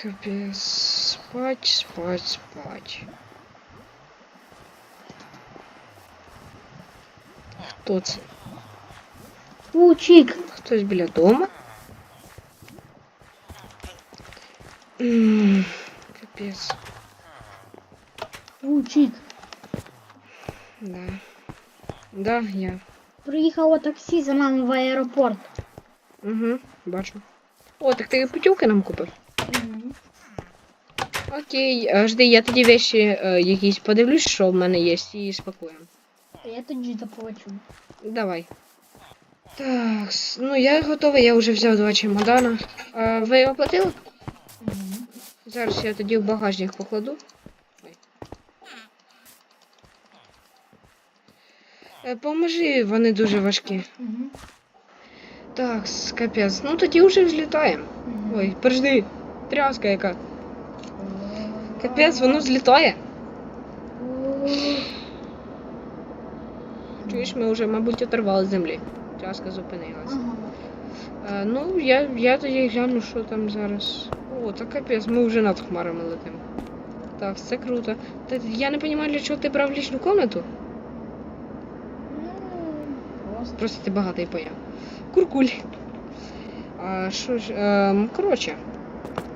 Капец. Спать, спать, спать. Хто це? Пучик. Хтось біля дома? М, Капець. Пучик. Да. Да, я. Приїхало таксі за нами в аеропорт. Угу, бачу. О, так ти путівки нам купив? Окей, жди, я тоді вещі е, якісь подивлюсь, що в мене є, і спакуємо. Я тоді доплачу. Давай. Так, ну я готовий, я вже взяв два чемодана. А, ви оплатили? Зараз я тоді в багажник покладу. Е, Поможи, вони дуже важкі. Так, капець. Ну тоді вже взлітаємо. Ой, подожди. Тряска яка. Капець, воно злітає. Чуєш, ми вже, мабуть, оторвали з землі. Тряска зупинилась. Ага. А, ну, я, я тоді гляну, що там зараз. О, та капець, ми вже над хмарами летимо. Так, це круто. Та я не розумію, для чого ти брав лічну комнату. Ну, просто. Просто ти багатий появ. Куркуль. А що ж, ем, коротше.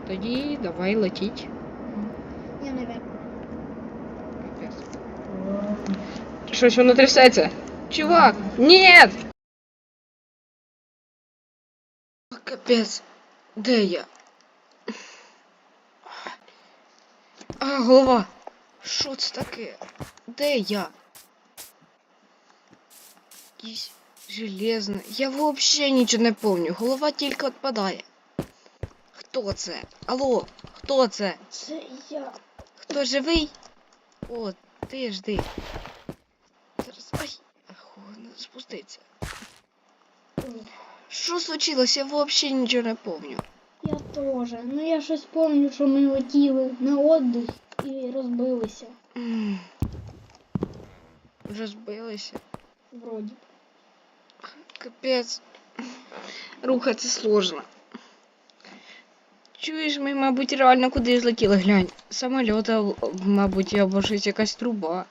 Тоді давай летіть. Я наверх. Капець. Щось воно трясеться. Чувак! Ні! Капець. Де я? А, голова. Що це таке? Де я? Якийсь железний. Я взагалі нічого не пам'ятаю. Голова тільки відпадає. Хто це? Алло, хто це? Це я. Хто живий? О, ти жди. Зараз. Ай! Ах, не спуститься. Що случилось? Я взагалі нічого не пам'ятаю. Я теж. Ну я щось пам'ятаю, що ми летіли на отдих і розбилися. М. Розбилися. Вроді. Капець. Рухатися сложно. Чуєш, ми, мабуть, реально куди злетіли, глянь. Самольота, мабуть, щось якась труба.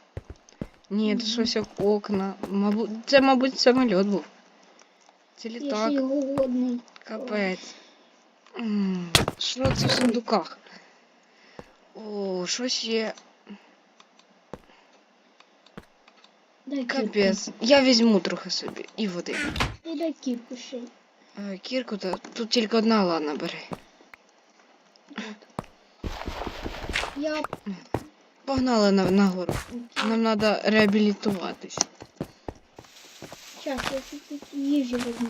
Ні, це щось як окна. Мабуть, це, мабуть, самольот був. Це Я літак. ще голодний. Капець. Що це в сундуках? О, щось є. Дай Капець. Я візьму трохи собі і води. І дай кірку ще. Е, Кірку, та тут тільки одна, ладно, бери. От. Я Погнали на, нагору. Нам треба реабілітуватись. Сейчас, я тут їжі возьму.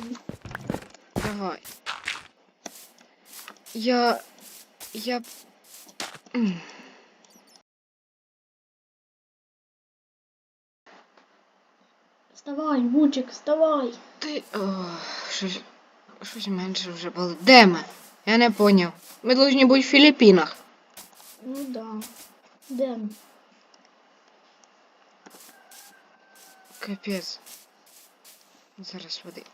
Давай. Я. Я. Вставай, Бучик, вставай. Ти. О, щось. Щось менше вже було. Де ми? Я не поняв. Ми повинні бути в Філіппінах. Ну да. Ми? Капець. Зараз води.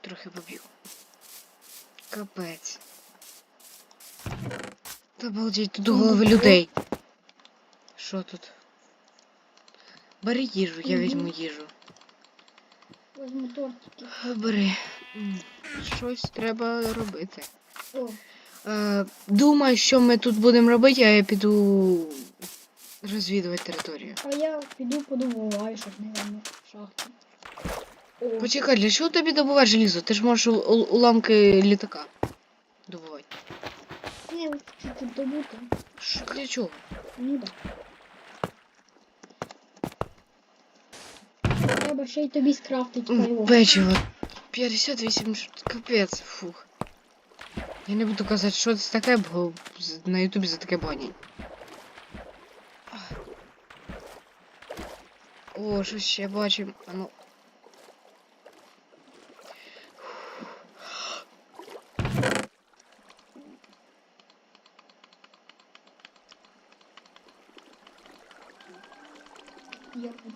Трохи поб'ю. Капець. Та обалдеть, тут голови людей. Що тут? Бери їжу, я візьму їжу. Возьму тортики. Бери. Щось треба робити. О, Е, думаю, що ми тут будемо робити, а я піду розвідувати територію. а я піду подобуваю, щоб не верну шахти. Почекай, для чого тобі добувати желізо? Ти ж можеш уламки літака добувати. я хочу добути. Що для чого? Ну да. Треба ще й тобі скрафтити. Печиво. 58 капець, фух. Я не буду казати, що це таке, бо на ютубі за таке банять. О, що ще бачимо. А ну. Я буду.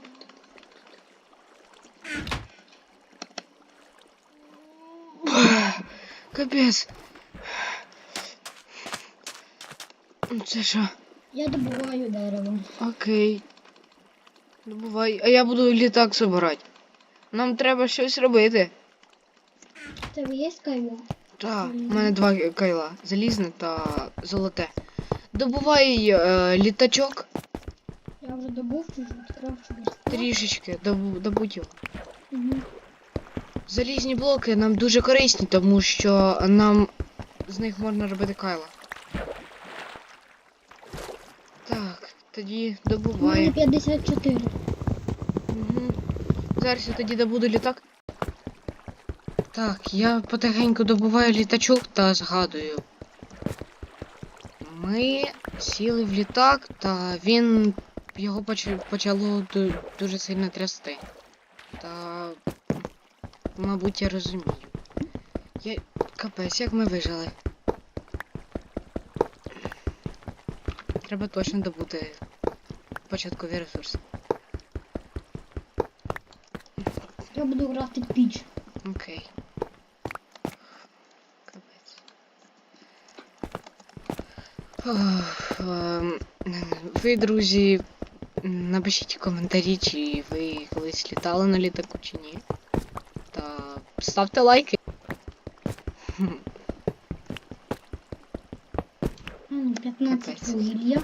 Капець. Це що? Я добуваю дерево. Окей. Добувай. А я буду літак забирати. Нам треба щось робити. В тебе є кайло? Так, у мене два кайла. Залізне та золоте. Добувай е, літачок Я вже добув чуть-чуть, трішечки, добу, добудь його. Угу. Залізні блоки нам дуже корисні, тому що нам з них можна робити кайла. Так, тоді мене 54. Угу. Зараз я тоді добуду літак. Так, я потихеньку добуваю літачок та згадую. Ми сіли в літак, та він його почало дуже сильно трясти. Та, мабуть, я розумію. Я... Капець, як ми вижили. Треба точно добути початкові ресурси. Я буду грати піч. Окей. Ем, Ви, друзі, напишіть коментарі, чи ви колись літали на літаку, чи ні. Та ставте лайки. М, 15 Капець. вугілля.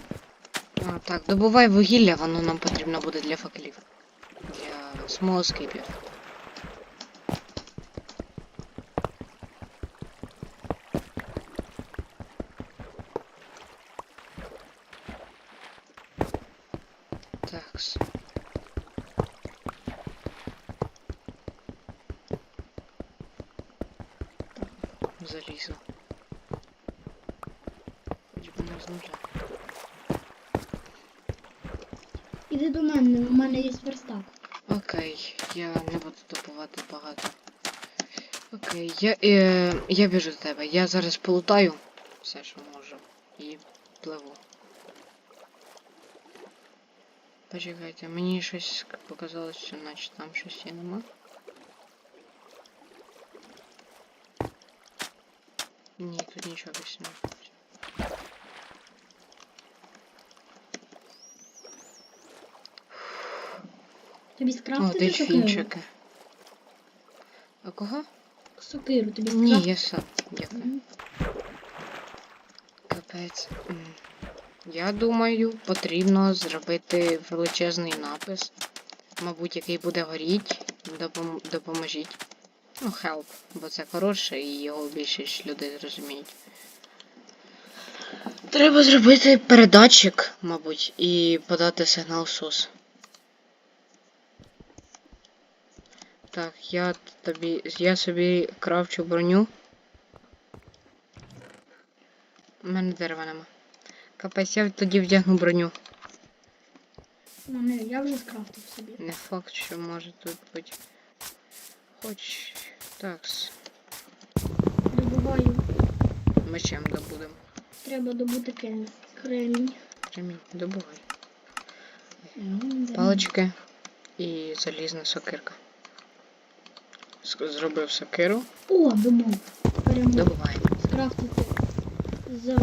А, так, добувай вугілля, воно нам потрібно буде для факелів. Для смолоскипів. Такс. Залізо. Хоч би не розмовляти. Іди до мене, у мене є верстак. Окей, я не буду добувати багато. Окей, я, е, я біжу до тебе. Я зараз полутаю все, що можу. І пливу. Почекайте, мені щось показалось, що наче там щось є нема. Ні, тут нічого більше немає. Тобі О, скрафтити сокиру? дельфінчики. А кого? Сокиру тобі Ні, скрафтити? я сам. Дякую. Капець. Я думаю, потрібно зробити величезний напис, мабуть, який буде горіть. Допом... Допоможіть. Ну, help, бо це хороше і його більшість людей зрозуміють. Треба зробити передатчик, мабуть, і подати сигнал SOS. Так, я тобі. Я собі кравчу броню. У мене дерева нема. Капець, я тоді вдягну броню. У мене я вже скрафтив собі. Не факт, що може тут бути. Хоч. Такс. Добуваю. Мечем добудемо. Треба добути кремінь. Кремінь. Кремінь, добувай. М, Палички і залізна сокирка. Зробив сокиру. О, добув. Перемог. Добувай. Скрафтити. За.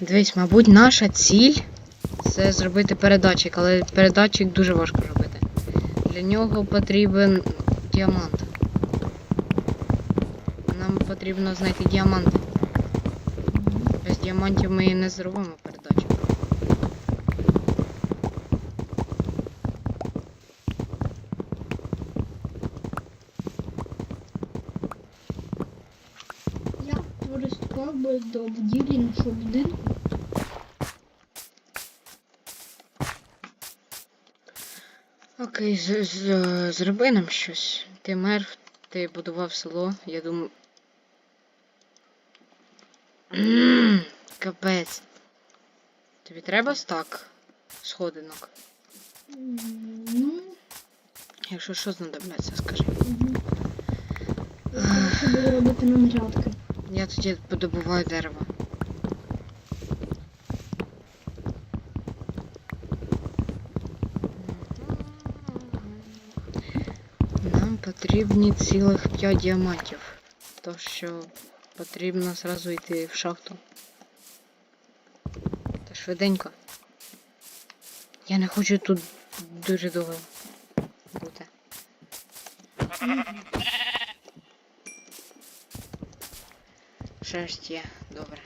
Дивись, мабуть, наша ціль це зробити передатчик, але передатчик дуже важко робити. Для нього потрібен діамант. Нам потрібно знайти діаманти. Без діамантів ми не зробимо передачу. Я до будівлі нашого будинку. Окей, з- з- зроби нам щось. Ти мер, ти будував село, я думаю. Капець. Тобі треба стак сходинок? Ну, Якщо що знадобляться, скажи. угу. Я краще робити нам грядки. Я тоді подобуваю дерево. Нам потрібні цілих 5 діамантів. То що потрібно зразу йти в шахту. швиденько. Я не хочу тут дуже довго бути. Шерсть є, добре.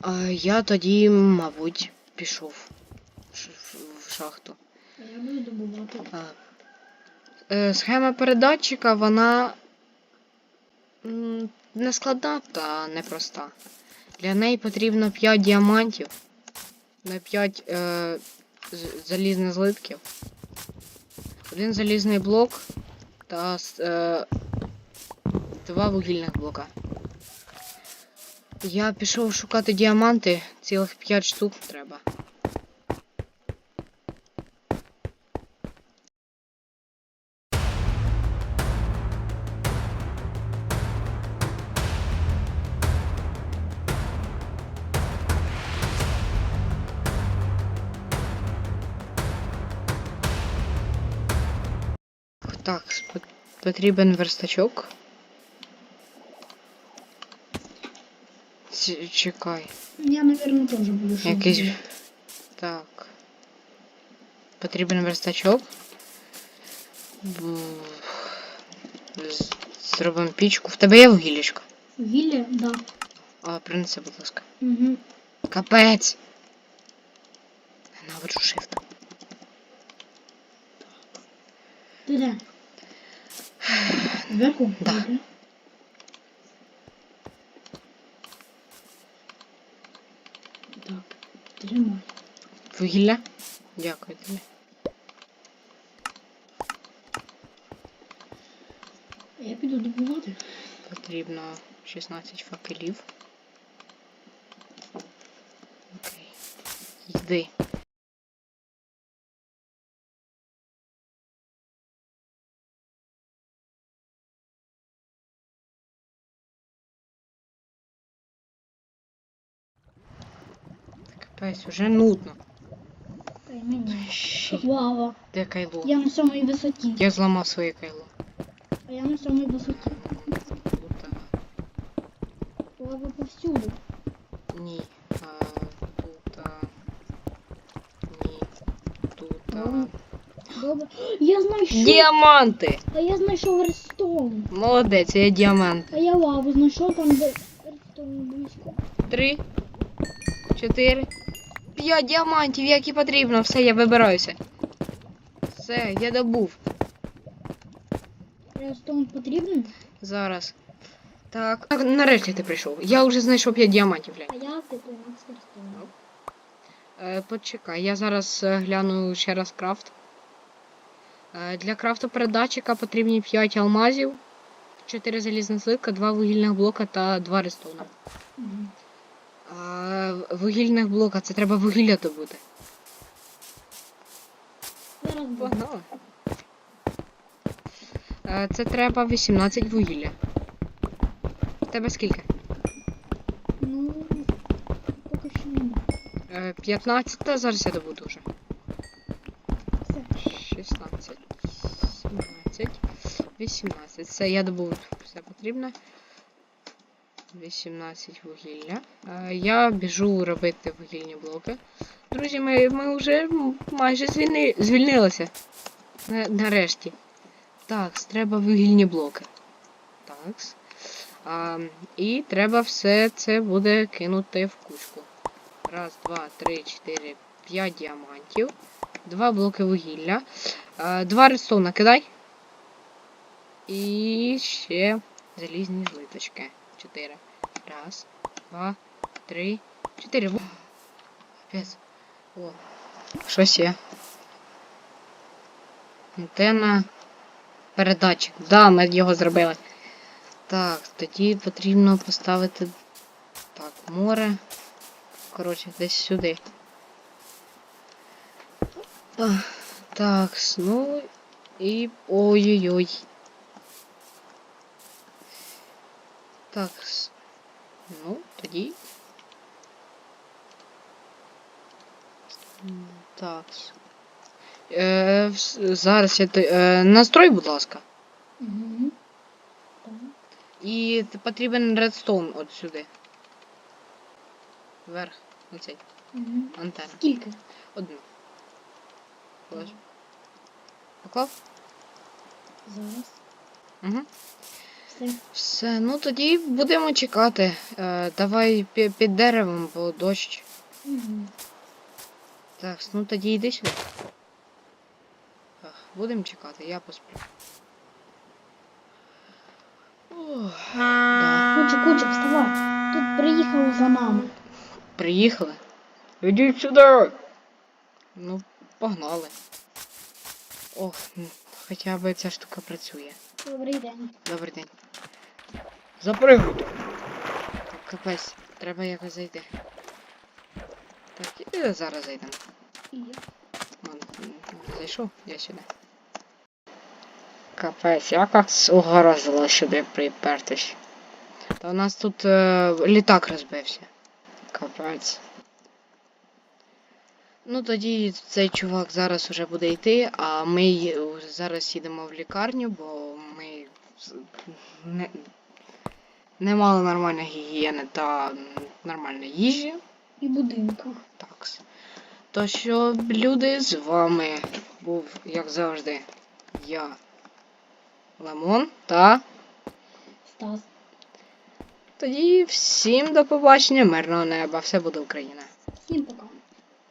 А, я тоді, мабуть, пішов в шахту. А я буду добувати. А, е, Схема передатчика, вона не складна та непроста. Для неї потрібно 5 діамантів на 5 е, залізних злитків, один залізний блок та е, два вугільних блока. Я пішов шукати діаманти, цілих 5 штук треба. Так, потрібен верстачок. Чекай. Я, напевно, теж буду щось Якийсь. Так. Потрібен верстачок. Зробимо пічку. В тебе є вугіллячко? Вілля? Да. А, принеси, будь ласка. Угу. Капець. Ненавиджу shift. Ти де? Зверху? Да. Тримай. Вугілля? Дякую тобі. Я піду добувати. Потрібно 16 факелів. Окей. Йди. Капець, уже нудно. Та й мені. Щі. Лава. Де кайло? Я на самій висоті. Я зламав своє кайло. А я на самій висоті. Тут, Лава повсюду. ні. А, тут. А, ні. Тут. А... Добре. Я знайшов. Діаманти! А я знайшов редстоун. Молодець, я діамант. А я лаву знайшов там, де редстоун близько. Три, чотири, п'ять діамантів, як і потрібно. Все, я вибираюся. Все, я добув. Редстоун потрібен? Зараз. Так. Так, нарешті ти прийшов. Я вже знайшов 5 діамантів, глянь. А я типу з редстоуном. Е, почекай, я зараз е, гляну ще раз крафт. Е, для крафту передатчика потрібні 5 алмазів, 4 залізних слитка, 2 вугільних блока та 2 рестона. Мгм. А, вугільних блока, це треба вугілля добути. Зараз. Погнали. Е, Це треба 18 вугілля. Тебе скільки? Ну, поки що. Е, 15, та зараз я добуду вже. 16, 17, 18. Все, я добув все потрібно. 18 вугілля. Е, Я біжу робити вугільні блоки. Друзі, ми, ми вже майже звільни, звільнилися. Нарешті. Так, треба вугільні блоки. Так. А, і треба все це буде кинути в кучку. Раз, два, три, чотири, п'ять діамантів. Два блоки вугілля. А, два редстоуна кидай. І ще залізні злиточки. Чотири. Раз, два, три, чотири. Капець. О. Щось є. Антенна. Передатчик. Да, ми його зробили. Так, тоді потрібно поставити. Так, море. Коротше, десь сюди. Так, ну і. Ой-ой-ой. Так. Ну, тоді. Так. Е, зараз я. Е, настрой, будь ласка. Угу. І потрібен редстоун от сюди. Вверх. Оцей. Мгм. антенну. Скільки? Одну. Поклав? Зараз. Угу. Все. Все, ну тоді будемо чекати. Е, давай під деревом, бо дощ. Угу. Так, ну тоді йди сюди. Будемо чекати, я посплю. Да. Кучик, кучик, вставай. Тут приїхали за нами. Приїхали. Ідіть сюди. Ну, погнали. Ох, хоча б ця штука працює. Добрий день. Добрий день. Запригуйте. Так, капець, треба якось зайти. Так, і зараз зайдемо. Зайшов, я сюди. Капець, я як угорозило сюди припертись. Та у нас тут е, літак розбився. Капець. Ну тоді цей чувак зараз уже буде йти, а ми зараз їдемо в лікарню, бо ми не, не мали нормальної гігієни та нормальної їжі. І будинка. Так. То що, люди, з вами був, як завжди, я, Лемон, та Стас. тоді всім до побачення, мирного неба, все буде Україна. Всім пока.